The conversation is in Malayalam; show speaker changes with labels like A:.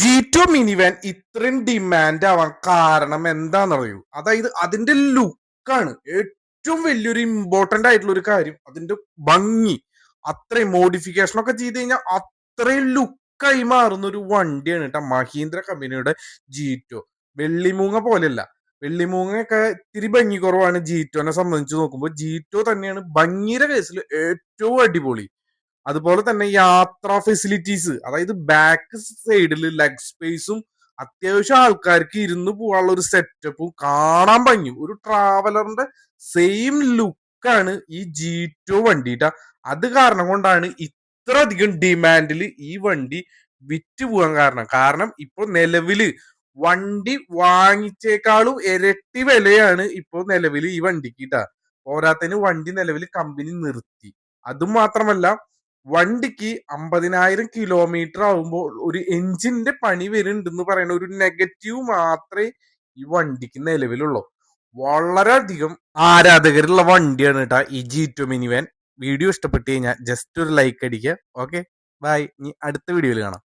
A: ജി ടു മിനി വാൻ ഇത്രയും ഡിമാൻഡ് ആവാൻ കാരണം എന്താണെന്നറിയൂ? അതായത് അതിന്റെ ലുക്കാണ് ഏറ്റവും വലിയൊരു ഇമ്പോർട്ടന്റ് ആയിട്ടുള്ള ഒരു കാര്യം. അതിന്റെ ഭംഗി അത്രയും മോഡിഫിക്കേഷൻ ഒക്കെ ചെയ്ത് കഴിഞ്ഞാൽ അത്രയും ലുക്കായി മാറുന്ന ഒരു വണ്ടിയാണ് കേട്ടോ മഹീന്ദ്ര കമ്പനിയുടെ ജി ടു വെള്ളിമൂങ്ങ പോലെയല്ല. വെള്ളിമൂങ്ങയൊക്കെ ഇത്തിരി ഭംഗി കുറവാണ് ജി ടുനെ സംബന്ധിച്ച് നോക്കുമ്പോൾ ജി ടു തന്നെയാണ് ഭംഗിയുടെ കേസിൽ ഏറ്റവും അടിപൊളി. അതുപോലെ തന്നെ യാത്രാ ഫെസിലിറ്റീസ് അതായത് ബാക്ക് സൈഡിൽ ലെഗ് സ്പേസും അത്യാവശ്യം ആൾക്കാർക്ക് ഇരുന്ന് പോകാനുള്ള ഒരു സെറ്റപ്പും കാണാൻ പഞ്ഞു ഒരു ട്രാവലറിന്റെ സെയിം ലുക്കാണ് ഈ ജി ടു വണ്ടിട്ട അത് കാരണം കൊണ്ടാണ് ഇത്ര അധികം ഡിമാൻഡിൽ ഈ വണ്ടി വിറ്റ് പോകാൻ കാരണം. കാരണം ഇപ്പൊ നിലവിൽ വണ്ടി വാങ്ങിച്ചേക്കാളും ഇരട്ടി വിലയാണ് ഇപ്പോൾ നിലവിൽ ഈ വണ്ടിക്ക് കിട്ടുക പോരാത്തതിന് വണ്ടി നിലവിൽ കമ്പനി നിർത്തി. അതും മാത്രമല്ല വണ്ടിക്ക് അമ്പതിനായിരം കിലോമീറ്റർ ആവുമ്പോൾ ഒരു എഞ്ചിന്റെ പണി വരുന്നുണ്ടെന്ന് പറയുന്ന ഒരു നെഗറ്റീവ് മാത്രമേ ഈ വണ്ടിക്ക് നിലവിലുള്ളൂ. വളരെയധികം ആരാധകരുള്ള വണ്ടിയാണ് കേട്ടാ ഈ G two mini van video ഇഷ്ടപ്പെട്ട് കഴിഞ്ഞാൽ ജസ്റ്റ് ഒരു ലൈക്ക് അടിക്കുക. ഓക്കെ ബൈ ഇനി അടുത്ത വീഡിയോയിൽ കാണാം.